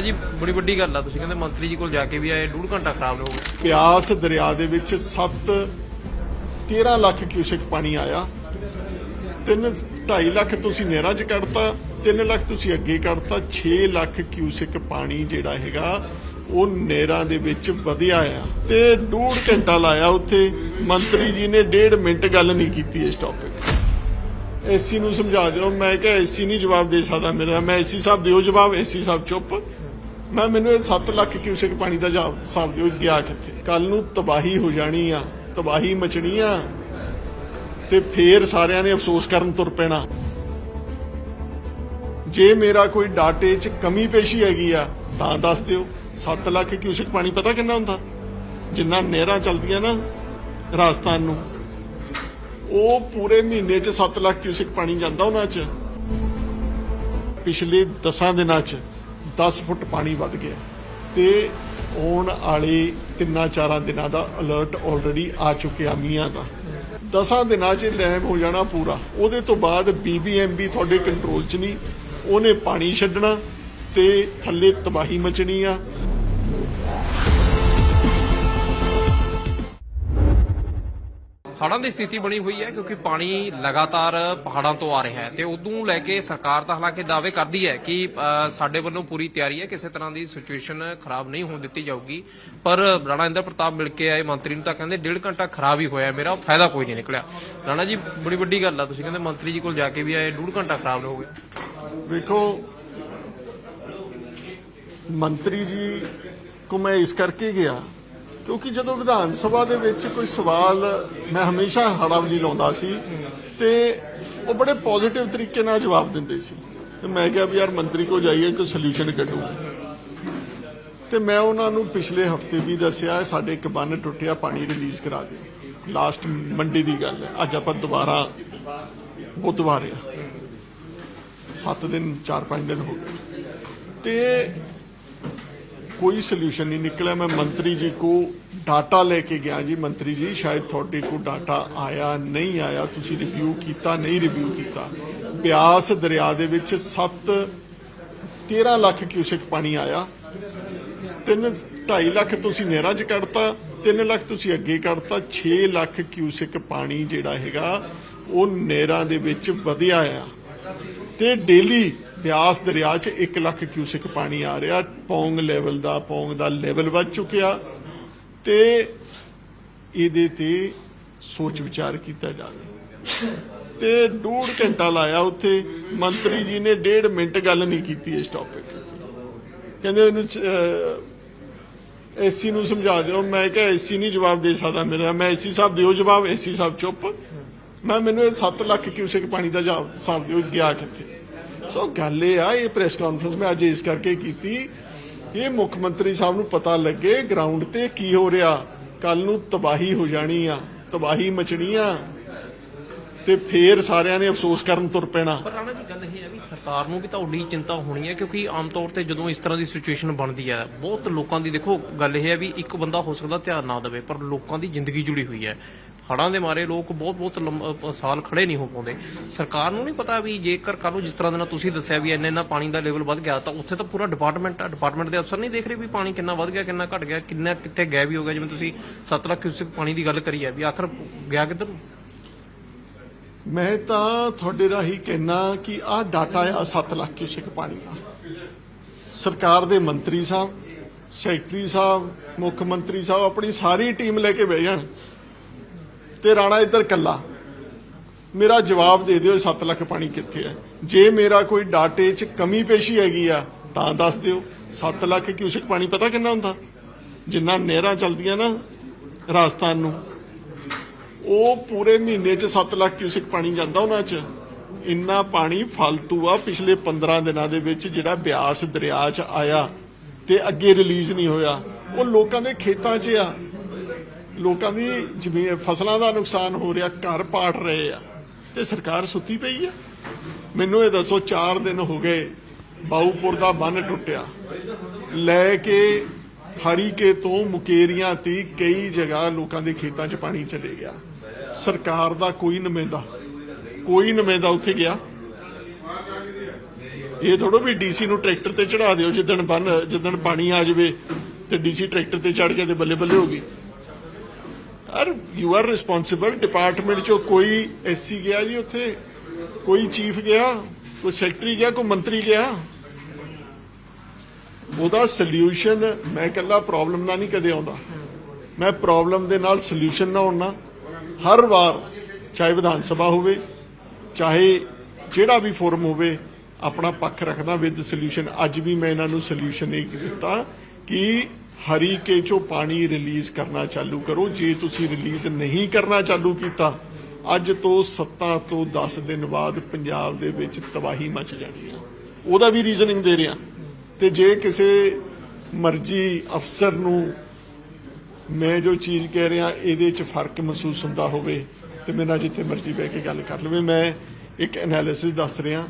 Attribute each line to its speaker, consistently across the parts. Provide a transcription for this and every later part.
Speaker 1: ਰਾਣਾ ਜੀ, ਬੜੀ ਵੱਡੀ ਗੱਲ ਆ, ਤੁਸੀਂ ਕਹਿੰਦੇ ਮੰਤਰੀ ਜੀ ਕੋਲ ਜਾ ਕੇ ਵੀ ਆਏ, ਡੂਢ ਘੰਟਾ ਖਰਾਬ ਹੋ ਗਿਆ
Speaker 2: ਪਿਆਸ ਦਰਿਆ ਦੇ ਵਿੱਚ 7 13 ਲੱਖ ਕਿਊਸੈਕ ਪਾਣੀ ਆਇਆ। 3 2.5 ਲੱਖ ਤੁਸੀਂ ਨਹਿਰਾਂ 'ਚ ਕੱਢਤਾ 3 ਲੱਖ ਤੁਸੀਂ ਅੱਗੇ ਕੱਢਤਾ 6 ਲੱਖ ਕਿਊਸੈਕ ਪਾਣੀ ਜਿਹੜਾ ਹੈਗਾ, ਉਹ ਨਹਿਰਾਂ ਦੇ ਵਿੱਚ ਵਧਿਆ ਆ। ਤੇ ਡੂਢ ਘੰਟਾ ਲਾਇਆ ਉੱਥੇ, ਮੰਤਰੀ ਜੀ ਨੇ ਡੇਢ ਮਿੰਟ ਗੱਲ ਨਹੀਂ ਕੀਤੀ ਇਸ ਟੌਪਿਕ ਐਸੀ ਨੂੰ ਸਮਝਾ ਦਿਓ, ਮੈਂ ਕਿਹਾ ਐਸੀ ਨਹੀਂ ਜਵਾਬ ਦੇ ਸਕਦਾ ਮੇਰਾ, ਮੈਂ ਐਸੀ ਸਾਹਿਬ ਦਿਓ ਜਵਾਬ ਐਸੀ ਸਾਹਿਬ ਚੁੱਪ। ਮੈਂ ਮੈਨੂੰ ਇਹ 7 ਲੱਖ ਕਿਊਸੈਕ ਪਾਣੀ ਦਾ ਜਵਾਬ ਸਾਹਿਬ ਗਿਆ ਕਿੱਥੇ? ਕੱਲ ਨੂੰ ਤਬਾਹੀ ਹੋ ਜਾਣੀ ਆ, ਤਬਾਹੀ ਮਚਣੀ ਆ, ਤੇ ਫੇਰ ਸਾਰਿਆਂ ਨੇ ਅਫਸੋਸ ਕਰਨ ਤੁਰ ਪੈਣਾ। ਜੇ ਮੇਰਾ ਕੋਈ ਡਾਟੇ 'ਚ ਕਮੀ ਪੇਸ਼ੀ ਹੈਗੀ ਆ, ਤਾਂ ਦੱਸ ਦਿਓ 7 ਲੱਖ ਕਿਊਸੈਕ ਪਾਣੀ ਪਤਾ ਕਿੰਨਾ ਹੁੰਦਾ? ਜਿੰਨਾ ਨਹਿਰਾਂ ਚਲਦੀਆਂ ਨਾ, ਰਾਜਸਥਾਨ ਨੂੰ, ਉਹ ਪੂਰੇ ਮਹੀਨੇ 'ਚ 7 ਲੱਖ ਕਿਊਸੈਕ ਪਾਣੀ ਜਾਂਦਾ ਉਹਨਾਂ 'ਚ। ਪਿਛਲੇ 10 ਦਿਨਾਂ 'ਚ। 10 ਫੁੱਟ ਪਾਣੀ ਵੱਧ ਗਿਆ। ਤੇ ਆਉਣ ਵਾਲੇ ਤਿੰਨਾਂ ਚਾਰਾਂ ਦਿਨਾਂ ਦਾ ਅਲਰਟ ਆਲਰੇਡੀ ਆ ਚੁੱਕਿਆ ਮੀਆਂ ਦਾ। 10 ਦਿਨਾਂ 'ਚ ਲੈਮ ਹੋ ਜਾਣਾ ਪੂਰਾ। ਉਹਦੇ ਤੋਂ ਬਾਅਦ ਬੀਬੀਐਮਬੀ ਤੁਹਾਡੇ ਕੰਟਰੋਲ 'ਚ ਨਹੀਂ। ਉਹਨੇ ਪਾਣੀ ਛੱਡਣਾ ਤੇ ਥੱਲੇ ਤਬਾਹੀ ਮਚਣੀ ਆ।
Speaker 1: ਹੜ੍ਹਾਂ ਦੀ ਸਥਿਤੀ ਬਣੀ ਹੋਈ ਹੈ ਕਿਉਂਕਿ ਪਾਣੀ ਲਗਾਤਾਰ ਪਹਾੜਾਂ ਤੋਂ ਆ ਰਿਹਾ ਹੈ ਤੇ ਉਦੋਂ ਲੈ ਕੇ ਸਰਕਾਰ ਤਾਂ ਹਾਲਾਂਕਿ ਦਾਅਵੇ ਕਰਦੀ ਹੈ ਕਿ ਸਾਡੇ ਵੱਲੋਂ ਪੂਰੀ ਤਿਆਰੀ ਹੈ, ਕਿਸੇ ਤਰ੍ਹਾਂ ਦੀ ਸਿਚੁਏਸ਼ਨ ਖਰਾਬ ਨਹੀਂ ਹੋਣ ਦਿੱਤੀ ਜਾਊਗੀ। ਪਰ ਰਾਣਾ ਇੰਦਰ ਪ੍ਰਤਾਪ ਮਿਲ ਕੇ ਆਏ ਮੰਤਰੀ ਨੂੰ ਤਾਂ ਕਹਿੰਦੇ, ਡੇਢ ਘੰਟਾ ਖਰਾਬ ਹੀ ਹੋਇਆ ਮੇਰਾ, ਫਾਇਦਾ ਕੋਈ ਨਹੀਂ ਨਿਕਲਿਆ। ਰਾਣਾ ਜੀ, ਬੜੀ ਵੱਡੀ ਗੱਲ ਆ, ਤੁਸੀਂ ਕਹਿੰਦੇ ਮੰਤਰੀ ਜੀ ਕੋਲ ਜਾ ਕੇ ਵੀ ਆਏ, ਡੂਢ ਘੰਟਾ ਖਰਾਬ ਹੋ ਗਿਆ।
Speaker 2: ਵੇਖੋ, ਮੰਤਰੀ ਜੀ ਕੋ ਮੈਂ ਇਸ ਕਰਕੇ ਗਿਆ ਕਿਉਂਕਿ ਜਦੋਂ ਵਿਧਾਨ ਸਭਾ ਦੇ ਵਿੱਚ ਕੋਈ ਸਵਾਲ, ਮੈਂ ਹਮੇਸ਼ਾ ਹੜਾਵਲੀ ਲਾਉਂਦਾ ਸੀ ਤੇ ਉਹ ਬੜੇ ਪੋਜ਼ਿਟਿਵ ਤਰੀਕੇ ਨਾਲ ਜਵਾਬ ਦਿੰਦੇ ਸੀ। ਤੇ ਮੈਂ ਕਿਹਾ ਵੀ ਯਾਰ ਮੰਤਰੀ ਕੋ ਜਾਈਏ, ਕੋਈ ਸੋਲੂਸ਼ਨ ਕੱਢੋ ਤੇ ਮੈਂ ਉਹਨਾਂ ਨੂੰ ਪਿਛਲੇ ਹਫ਼ਤੇ ਵੀ ਦੱਸਿਆ, ਸਾਡੇ ਇੱਕ ਬੰਨ ਟੁੱਟਿਆ, ਪਾਣੀ ਰਿਲੀਜ਼ ਕਰਾ ਦਿਓ। ਲਾਸਟ ਮੰਡੀ ਦੀ ਗੱਲ ਹੈ। ਅੱਜ ਆਪਾਂ ਦੁਬਾਰਾ ਬੁੱਧਵਾਰ ਆ 7 ਦਿਨ 4-5 ਦਿਨ ਹੋ ਗਏ। ਤੇ ਕੋਈ ਸੋਲੂਸ਼ਨ ਨਹੀਂ ਨਿਕਲਿਆ। ਮੈਂ ਮੰਤਰੀ ਜੀ ਕੋ ਡਾਟਾ ਲੈ ਕੇ ਗਿਆ ਜੀ, ਮੰਤਰੀ ਜੀ, ਸ਼ਾਇਦ ਤੁਹਾਡੇ ਕੋ ਡਾਟਾ ਆਇਆ, ਨਹੀਂ ਆਇਆ, ਤੁਸੀਂ ਰਿਵਿਊ ਕੀਤਾ, ਨਹੀਂ ਰਿਵਿਊ ਕੀਤਾ। ਬਿਆਸ ਦਰਿਆ ਦੇ ਵਿੱਚ 7 13 ਲੱਖ ਕਿਊਸੈਕ ਪਾਣੀ ਆਇਆ। 3 2.5 ਲੱਖ ਤੁਸੀਂ ਨਹਿਰਾਂ 'ਚ ਕੱਢਤਾ 3 ਲੱਖ ਤੁਸੀਂ ਅੱਗੇ ਕੱਢਤਾ 6 ਲੱਖ ਕਿਊਸੈਕ ਪਾਣੀ ਜਿਹੜਾ ਹੈਗਾ, ਉਹ ਨਹਿਰਾਂ ਦੇ ਵਿੱਚ ਵਧਿਆ ਆ। ਤੇ ਡੇਲੀ ਬਿਆਸ ਦਰਿਆ 'ਚ 1 ਲੱਖ ਕਿਊਸੈਕ ਪਾਣੀ ਆ ਰਿਹਾ। ਪੌਂਗ ਲੈਵਲ ਦਾ, ਪੌਂਗ ਦਾ ਲੈਵਲ ਵੱਧ ਚੁੱਕਿਆ ਤੇ ਇਹਦੇ ਤੇ ਸੋਚ ਵਿਚਾਰ ਕੀਤਾ ਜਾਵੇ। ਤੇ ਡੂਢ ਘੰਟਾ ਲਾਇਆ ਉੱਥੇ। ਮੰਤਰੀ ਜੀ ਨੇ ਡੇਢ ਮਿੰਟ ਗੱਲ ਨਹੀਂ ਕੀਤੀ ਇਸ ਟੌਪਿਕ ਕਹਿੰਦੇ ਇਹਨੂੰ ਐਸੀ ਨੂੰ ਸਮਝਾ ਦਿਓ। ਮੈਂ ਕਿਹਾ ਐਸੀ ਨਹੀਂ ਜਵਾਬ ਦੇ ਸਕਦਾ ਮੇਰਾ। ਮੈਂ ਐਸੀ ਸਾਹਿਬ ਦਿਓ ਜਵਾਬ ਐਸੀ ਸਾਹਿਬ ਚੁੱਪ। ਮੈਂ ਮੈਨੂੰ ਇਹ 7 ਲੱਖ ਕਿਊਸੈਕ ਪਾਣੀ ਦਾ ਜਵਾਬ, ਸਾਹਿਬ ਦਿਓ, ਗਿਆ ਕਿੱਥੇ? ਸੋ ਗੱਲ ਇਹ ਆ, ਇਹ ਪ੍ਰੈਸ ਕਾਨਫਰੰਸ ਮੈਂ ਅੱਜ ਇਸ ਕਰਕੇ ਕੀਤੀ, ਇਹ ਮੁੱਖ ਮੰਤਰੀ ਸਾਹਿਬ ਨੂੰ ਪਤਾ ਲੱਗੇ ਗਰਾਊਂਡ ਤੇ ਕੀ ਹੋ ਰਿਹਾ। ਕੱਲ ਨੂੰ ਤਬਾਹੀ ਹੋ ਜਾਣੀ ਆ, ਤਬਾਹੀ ਮਚਣੀ ਆ, ਤੇ ਫੇਰ ਸਾਰਿਆਂ ਨੇ ਅਫਸੋਸ ਕਰਨ ਤੁਰ ਪੈਣਾ।
Speaker 1: ਪਰ ਰਾਣਾ ਜੀ, ਗੱਲ ਇਹ ਹੈ ਵੀ ਸਰਕਾਰ ਨੂੰ ਵੀ ਤਾਂ ਉਡੀ ਚਿੰਤਾ ਹੋਣੀ ਹੈ ਕਿਉਂਕਿ ਆਮ ਤੌਰ ਤੇ ਜਦੋਂ ਇਸ ਤਰ੍ਹਾਂ ਦੀ ਸਿਚੁਏਸ਼ਨ ਬਣਦੀ ਹੈ ਬਹੁਤ ਲੋਕਾਂ ਦੀ ਦੇਖੋ, ਗੱਲ ਇਹ ਹੈ ਵੀ ਇੱਕ ਬੰਦਾ ਹੋ ਸਕਦਾ ਧਿਆਨ ਨਾ ਦੇਵੇ, ਪਰ ਲੋਕਾਂ ਦੀ ਜ਼ਿੰਦਗੀ ਜੁੜੀ ਹੋਈ ਹੈ ਹੜ੍ਹਾਂ ਦੇ ਮਾਰੇ ਲੋਕ ਬਹੁਤ ਬਹੁਤ ਸਾਲ ਖੜੇ ਨਹੀਂ ਹੋ ਪਾਉਂਦੇ। ਸਰਕਾਰ ਨੂੰ ਨਹੀਂ ਪਤਾ ਵੀ ਜੇਕਰ ਕੱਲ ਨੂੰ ਜਿਸ ਤਰ੍ਹਾਂ ਦੇ ਨਾਲ ਤੁਸੀਂ ਦੱਸਿਆ ਵੀ ਇੰਨੇ, ਇੰਨਾ ਪਾਣੀ ਦਾ ਲੈਵਲ ਵੱਧ ਗਿਆ, ਤਾਂ ਉੱਥੇ ਤਾਂ ਪੂਰਾ ਡਿਪਾਰਟਮੈਂਟ ਡਿਪਾਰਟਮੈਂਟ ਦੇ ਅਫਸਰ ਨਹੀਂ ਦੇਖ ਰਹੇ ਵੀ ਪਾਣੀ ਕਿੰਨਾ ਵੱਧ ਗਿਆ, ਕਿੰਨਾ ਘਟ ਗਿਆ, ਕਿੰਨਾ ਕਿੱਥੇ ਗਾਇਬ ਹੋ ਗਿਆ। ਜਿਵੇਂ ਤੁਸੀਂ 7 ਲੱਖ ਕਿਊਸੈਕ ਪਾਣੀ ਦੀ ਗੱਲ ਕਰੀ ਹੈ, ਵੀ ਆਖਰ ਗਿਆ ਕਿੱਧਰ? ਨੂੰ
Speaker 2: ਮੈਂ ਤਾਂ ਤੁਹਾਡੇ ਰਾਹੀਂ ਕਹਿਣਾ ਕਿ ਆਹ ਡਾਟਾ ਆ 7 ਲੱਖ ਕਿਊਸੈਕ ਪਾਣੀ ਦਾ। ਸਰਕਾਰ ਦੇ ਮੰਤਰੀ ਸਾਹਿਬ, ਸੈਕਟਰੀ ਸਾਹਿਬ, ਮੁੱਖ ਮੰਤਰੀ ਸਾਹਿਬ ਆਪਣੀ ਸਾਰੀ ਟੀਮ ਲੈ ਕੇ ਬਹਿ ਜਾਣ। ਤੇ ਰਾਣਾ ਇੱਧਰ ਕੱਲਾ ਮੇਰਾ ਜਵਾਬ ਦੇ ਦਿਓ 7 ਲੱਖ ਪਾਣੀ ਕਿੱਥੇ ਹੈ? ਜੇ ਮੇਰਾ ਕੋਈ ਡਾਟੇ 'ਚ ਕਮੀ ਪੇਸ਼ੀ ਹੈਗੀ ਆ, ਤਾਂ ਦੱਸ ਦਿਓ 7 ਲੱਖ ਕਿਊਸੈਕ ਪਾਣੀ ਪਤਾ ਕਿੰਨਾ ਹੁੰਦਾ? ਜਿੰਨਾ ਨਹਿਰਾਂ ਚਲਦੀਆਂ ਨਾ, ਰਾਜਸਥਾਨ ਨੂੰ, ਉਹ ਪੂਰੇ ਮਹੀਨੇ 'ਚ 7 ਲੱਖ ਕਿਊਸੈਕ ਪਾਣੀ ਜਾਂਦਾ ਉਹਨਾਂ 'ਚ। ਇੰਨਾ ਪਾਣੀ ਫालतू ਆ, ਪਿਛਲੇ 15 ਦਿਨਾਂ ਦੇ ਵਿੱਚ ਜਿਹੜਾ ਬਿਆਸ ਦਰਿਆ 'ਚ ਆਇਆ ਤੇ ਅੱਗੇ ਰਿਲੀਜ਼ ਨਹੀਂ ਹੋਇਆ। ਉਹ ਲੋਕਾਂ ਦੇ ਖੇਤਾਂ 'ਚ ਆ। ਲੋਕਾਂ ਦੀ ਜ਼ਮੀਨ ਫਸਲਾਂ ਦਾ ਨੁਕਸਾਨ ਹੋ ਰਿਹਾ, ਘਰ ਪਾੜ ਰਹੇ ਆ, ਤੇ ਸਰਕਾਰ ਸੁੱਤੀ ਪਈ ਆ। ਮੈਨੂੰ ਇਹ ਦੱਸੋ 4 ਦਿਨ ਹੋ ਗਏ, ਬਾਊਪੁਰ ਦਾ ਬੰਨ ਟੁੱਟਿਆ। ਲੈ ਕੇ ਹਰੀਕੇ ਤੋਂ ਮੁਕੇਰੀਆਂ ਤੀ ਕਈ ਜਗ੍ਹਾ ਲੋਕਾਂ ਦੇ ਖੇਤਾਂ 'ਚ ਪਾਣੀ ਚਲੇ ਗਿਆ। ਸਰਕਾਰ ਦਾ ਕੋਈ ਨੁਮਾਇੰਦਾ ਕੋਈ ਨੁਮਾਇੰਦਾ ਉੱਥੇ ਗਿਆ। ਇਹ ਥੋੜੋ ਵੀ ਡੀਸੀ ਨੂੰ ਟਰੈਕਟਰ ਤੇ ਚੜਾ ਦਿਓ, ਜਿੱਦਣ ਬੰਨ, ਜਿੱਦਣ ਪਾਣੀ ਆ ਜਾਵੇ ਤੇ ਡੀਸੀ ਟਰੈਕਟਰ ਤੇ ਚੜ ਕੇ ਤੇ ਬੱਲੇ ਬੱਲੇ ਹੋ ਗਈ। ਯਾਰ ਯੂ ਆਰ ਰਿਸਪੌਂਸਿਬਲ ਡਿਪਾਰਟਮੈਂਟ ਚੋਂ ਕੋਈ ਐਸਸੀ ਗਿਆ ਜੀ ਉੱਥੇ? ਕੋਈ ਚੀਫ ਗਿਆ? ਕੋਈ ਸੈਕਟਰੀ ਗਿਆ? ਕੋਈ ਮੰਤਰੀ ਗਿਆ? ਉਹਦਾ ਸੋਲੂਸ਼ਨ ਮੈਂ ਇਕੱਲਾ ਪ੍ਰੋਬਲਮ ਨਾਲ ਨਹੀਂ ਕਦੇ ਆਉਂਦਾ। ਮੈਂ ਪ੍ਰੋਬਲਮ ਦੇ ਨਾਲ ਸੋਲੂਸ਼ਨ ਨਾ ਆਉਣਾ ਹਰ ਵਾਰ, ਚਾਹੇ ਵਿਧਾਨ ਸਭਾ ਹੋਵੇ, ਚਾਹੇ ਜਿਹੜਾ ਵੀ ਫੋਰਮ ਹੋਵੇ, ਆਪਣਾ ਪੱਖ ਰੱਖਦਾ ਵਿਦ ਸੋਲੂਸ਼ਨ ਅੱਜ ਵੀ ਮੈਂ ਇਹਨਾਂ ਨੂੰ ਸੋਲੂਸ਼ਨ ਇਹ ਦਿੱਤਾ ਕਿ ਹਰੀਕੇ ਚੋਂ ਪਾਣੀ ਰਿਲੀਜ਼ ਕਰਨਾ ਚਾਲੂ ਕਰੋ। ਜੇ ਤੁਸੀਂ ਰਿਲੀਜ਼ ਨਹੀਂ ਕਰਨਾ ਚਾਲੂ ਕੀਤਾ, ਅੱਜ ਤੋਂ 7 ਤੋਂ 10 ਦਿਨ ਬਾਅਦ ਪੰਜਾਬ ਦੇ ਵਿੱਚ ਤਬਾਹੀ ਮਚ ਜਾਣੀ ਆ। ਉਹਦਾ ਵੀ ਰੀਜ਼ਨਿੰਗ ਦੇ ਰਿਹਾ। ਤੇ ਜੇ ਕਿਸੇ ਮਰਜ਼ੀ ਅਫਸਰ ਨੂੰ ਮੈਂ ਜੋ ਚੀਜ਼ ਕਹਿ ਰਿਹਾ, ਇਹਦੇ 'ਚ ਫ਼ਰਕ ਮਹਿਸੂਸ ਹੁੰਦਾ ਹੋਵੇ ਤੇ ਮੇਰੇ ਨਾਲ ਜਿੱਥੇ ਮਰਜ਼ੀ ਬਹਿ ਕੇ ਗੱਲ ਕਰ ਲਵੇ। ਮੈਂ ਇੱਕ ਐਨਾਲਿਸਿਸ ਦੱਸ ਰਿਹਾ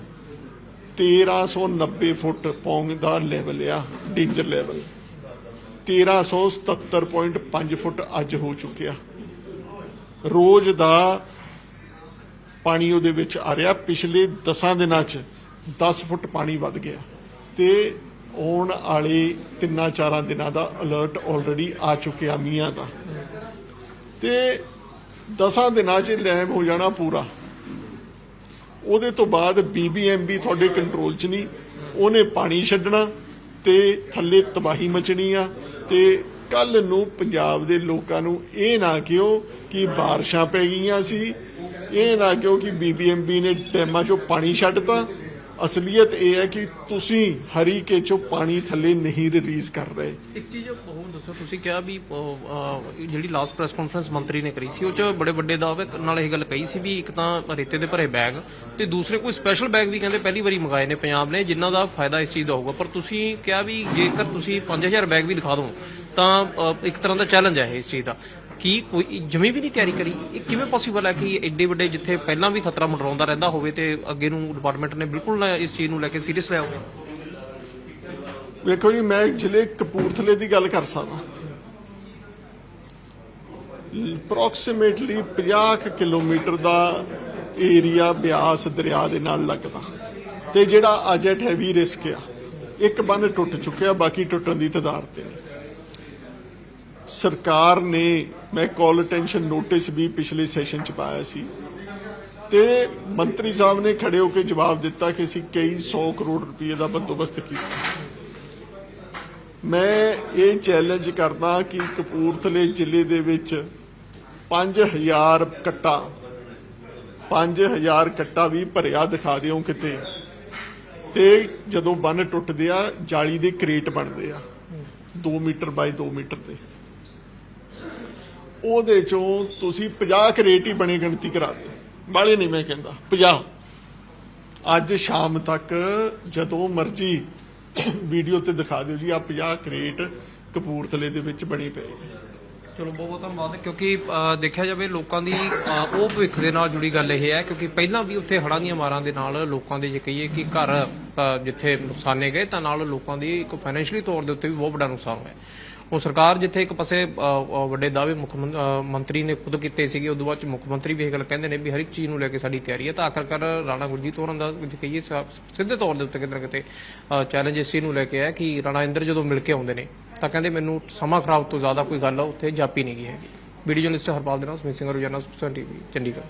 Speaker 2: 1390 ਫੁੱਟ ਪੌਂਗ ਦਾ ਲੈਵਲ ਆ ਡੇਂਜਰ ਲੈਵਲ 1377.5 ਫੁੱਟ ਅੱਜ ਹੋ ਚੁੱਕਿਆ। ਰੋਜ਼ ਦਾ ਪਾਣੀ ਉਹਦੇ ਵਿੱਚ ਆ ਰਿਹਾ। ਪਿਛਲੇ 10 ਦਿਨਾਂ 'ਚ 10 ਫੁੱਟ ਪਾਣੀ ਵੱਧ ਗਿਆ। ਤੇ ਆਉਣ ਵਾਲੇ ਤਿੰਨਾਂ ਚਾਰਾਂ ਦਿਨਾਂ ਦਾ ਅਲਰਟ ਆਲਰੇਡੀ ਆ ਚੁੱਕਿਆ ਮੀਆਂ ਦਾ। ਤੇ 10 ਦਿਨਾਂ 'ਚ ਲੈਮ ਹੋ ਜਾਣਾ ਪੂਰਾ। ਉਹਦੇ ਤੋਂ ਬਾਅਦ ਬੀਬੀਐਮਬੀ ਤੁਹਾਡੇ ਕੰਟਰੋਲ 'ਚ ਨਹੀਂ। ਉਹਨੇ ਪਾਣੀ ਛੱਡਣਾ ਤੇ ਥੱਲੇ ਤਬਾਹੀ ਮਚਣੀ ਆ। ਤੇ ਕੱਲ ਨੂੰ ਪੰਜਾਬ ਦੇ ਲੋਕਾਂ ਨੂੰ ਇਹ ਨਾ ਕਿਉ ਕਿ ਬਾਰਿਸ਼ਾਂ ਪੈ ਗਈਆਂ ਸੀ, ਇਹ ਨਾ ਕਿਉ ਕਿ ਬੀਬੀਐਮਬੀ ਨੇ ਡੈਮਾਂ 'ਚੋਂ ਪਾਣੀ ਛੱਡਤਾ। ਅਸਲੀਅਤ ਇਹ ਹੈ ਕਿ ਤੁਸੀਂ ਹਰੀਕੇ 'ਚੋਂ ਪਾਣੀ ਥੱਲੇ ਨਹੀਂ ਰਿਲੀਜ਼ ਕਰ ਰਹੇ।
Speaker 1: ਇੱਕ ਚੀਜ਼ ਉਹ ਦੱਸੋ ਤੁਸੀਂ ਕਿਹਾ ਵੀ ਜਿਹੜੀ ਲਾਸਟ ਪ੍ਰੈਸ ਕਾਨਫਰੰਸ ਮੰਤਰੀ ਨੇ ਕਰੀ ਸੀ ਉਹ ਚ ਬੜੇ ਵੱਡੇ ਦਾਅਵੇ ਨਾਲ ਇਹ ਗੱਲ ਕਹੀ ਸੀ ਵੀ ਇੱਕ ਤਾਂ ਰੇਤੇ ਦੇ ਭਰੇ ਬੈਗ ਤੇ ਦੂਸਰੇ ਕੋਈ ਸਪੈਸ਼ਲ ਬੈਗ ਵੀ ਕਹਿੰਦੇ ਪਹਿਲੀ ਵਾਰੀ ਮੰਗਾਏ ਨੇ ਪੰਜਾਬ ਨੇ ਜਿਨ੍ਹਾਂ ਦਾ ਫਾਇਦਾ ਇਸ ਚੀਜ਼ ਦਾ ਹੋਊਗਾ। ਪਰ ਤੁਸੀਂ ਕਿਹਾ ਵੀ ਜੇਕਰ ਤੁਸੀਂ 5000 ਬੈਗ ਵੀ ਦਿਖਾ ਦਿਓ ਤਾਂ ਅਹ, ਇੱਕ ਤਰ੍ਹਾਂ ਦਾ ਚੈਲੰਜ ਹੈ ਇਸ ਚੀਜ਼ ਦਾ। ਕੀ ਕੋਈ ਜਮੀ ਵੀ ਨਹੀਂ ਤਿਆਰੀ ਕਰੀ? ਇਹ ਕਿਵੇਂ ਪੋਸੀਬਲ ਹੈ ਕਿ ਐਡੇ ਵੱਡੇ ਜਿੱਥੇ ਪਹਿਲਾਂ ਵੀ ਖਤਰਾ ਮੰਡਰਾਉਂਦਾ ਰਹਿੰਦਾ ਹੋਵੇ ਤੇ ਅੱਗੇ ਨੂੰ ਡਿਪਾਰਟਮੈਂਟ ਨੇ ਬਿਲਕੁਲ ਇਸ ਚੀਜ਼ ਨੂੰ ਲੈ ਕੇ ਸੀਰੀਅਸ ਲਿਆ ਹੋਵੇ?
Speaker 2: ਵੇਖੋ ਜੀ, ਮੈਂ ਜ਼ਿਲ੍ਹੇ ਕਪੂਰਥਲੇ ਦੀ ਗੱਲ ਕਰ ਸਕਦਾ। ਅਪਰੋਕਸੀਮੇਟਲੀ 50 ਕਿਲੋਮੀਟਰ ਦਾ ਏਰੀਆ ਬਿਆਸ ਦਰਿਆ ਦੇ ਨਾਲ ਲੱਗਦਾ। ਤੇ ਜਿਹੜਾ ਅਜਟ ਹੈਵੀ ਰਿਸਕ ਆ। ਇੱਕ ਬੰਨ ਟੁੱਟ ਚੁੱਕਿਆ, ਬਾਕੀ ਟੁੱਟਣ ਦੀ ਤਦਾਰ ਤੇ। ਨੇ ਸਰਕਾਰ ਨੇ, ਮੈਂ ਕਾਲ ਅਟੈਂਸ਼ਨ ਨੋਟਿਸ ਵੀ ਪਿਛਲੇ ਸੈਸ਼ਨ ਚ ਪਾਇਆ ਸੀ। ਤੇ ਮੰਤਰੀ ਸਾਹਿਬ ਨੇ ਖੜੇ ਹੋ ਕੇ ਜਵਾਬ ਦਿੱਤਾ ਕਿ ਅਸੀਂ ਕਈ 100 ਕਰੋੜ ਰੁਪਏ ਦਾ ਬੰਦੋਬਸਤ ਕੀਤਾ। ਮੈਂ ਇਹ ਚੈਲੰਜ ਕਰਦਾ ਕਿ ਕਪੂਰਥਲੇ ਜ਼ਿਲ੍ਹੇ ਦੇ ਵਿੱਚ 5000 ਕੱਟਾ 5000 ਕੱਟਾ ਵੀ ਭਰਿਆ ਦਿਖਾ ਦਿਓ ਕਿਤੇ। ਤੇ ਜਦੋਂ ਬੰਨ ਟੁੱਟਦੇ ਆ, ਜਾਲੀ ਦੇ ਕ੍ਰੇਟ ਬਣਦੇ ਆ 2 ਮੀਟਰ ਬਾਈ 2 ਮੀਟਰ ਦੇ। ਉਹਦੇ ਚੋਂ ਤੁਸੀਂ 50 ਕਰੇਟ ਹੀ ਬਣੇ ਗਿਣਤੀ ਕਰਾ ਦਿਓ। ਬਾਲੇ ਨਹੀਂ ਮੈਂ ਕਹਿੰਦਾ 50 ਅੱਜ ਸ਼ਾਮ ਤੱਕ ਜਦੋਂ ਮਰਜ਼ੀ ਵੀਡੀਓ ਤੇ ਦਿਖਾ ਦਿਓ ਜੀ ਆ 50 ਕਰੇਟ ਕਪੂਰਥਲੇ ਦੇ ਵਿੱਚ ਬਣੇ ਪਏ
Speaker 1: ਚਲੋ ਬਹੁਤ ਬਹੁਤ ਧੰਨਵਾਦ। ਕਿਉਂਕਿ ਅ, ਦੇਖਿਆ ਜਾਵੇ ਲੋਕਾਂ ਦੀ ਅ, ਉਹ ਭਵਿੱਖ ਦੇ ਨਾਲ ਜੁੜੀ ਗੱਲ ਇਹ ਹੈ ਕਿਉਂਕਿ ਪਹਿਲਾਂ ਵੀ ਉੱਥੇ ਹੜ੍ਹਾਂ ਦੀਆਂ ਮਾਰਾਂ ਦੇ ਨਾਲ ਲੋਕਾਂ ਦੇ ਜੇ ਕਹੀਏ ਕਿ ਘਰ ਅ, ਜਿੱਥੇ ਨੁਕਸਾਨੇ ਗਏ ਤਾਂ ਨਾਲ ਲੋਕਾਂ ਦੀ ਇੱਕ ਫਾਈਨੈਂਸ਼ੀਅਲੀ ਤੌਰ ਦੇ ਉੱਤੇ ਵੀ ਬਹੁਤ ਵੱਡਾ ਨੁਕਸਾਨ ਹੋਇਆ। ਉਹ ਸਰਕਾਰ ਜਿੱਥੇ ਇੱਕ ਪਾਸੇ ਵੱਡੇ ਦਾਅਵੇ ਮੁੱਖ ਮੰਤਰੀ ਨੇ ਖੁਦ ਕੀਤੇ ਸੀਗੇ ਉਦੋਂ ਬਾਅਦ ਚ ਮੁੱਖ ਮੰਤਰੀ ਵੀ ਇਹ ਗੱਲ ਕਹਿੰਦੇ ਨੇ ਵੀ ਹਰ ਇੱਕ ਚੀਜ਼ ਨੂੰ ਲੈ ਕੇ ਸਾਡੀ ਤਿਆਰੀ ਹੈ। ਤਾਂ ਆਖਰਕਾਰ ਰਾਣਾ ਗੁਰਜੀਤ ਹੋਰਾਂ ਦਾ ਜੇ ਕਹੀਏ ਸਿੱਧੇ ਤੌਰ ਦੇ ਉੱਤੇ ਕਿਤੇ ਨਾ ਕਿਤੇ ਚੈਲੰਜ ਇਸੇ ਨੂੰ ਲੈ ਕੇ ਆਇਆ ਕਿ ਰਾਣਾ ਇੰਦਰ ਜਦੋਂ ਮਿਲ ਕੇ ਆਉਂਦੇ ਨੇ, ਤਾਂ ਕਹਿੰਦੇ ਮੈਨੂੰ ਸਮਾਂ ਖਰਾਬ ਤੋਂ ਜ਼ਿਆਦਾ ਕੋਈ ਗੱਲ ਉੱਥੇ ਜਾਪੀ ਨਹੀਂ ਗਈ ਹੈਗੀ। ਵੀਡੀਓ ਜਰਨਲਿਸਟ ਹਰਪਾਲ ਦੇ ਨਾਲ ਸਮਿਤ ਸਿੰਘ, ਰੋਜ਼ਾਨਾ ਸੁਪਰ ਟੀਵੀ ਚੰਡੀਗੜ੍ਹ।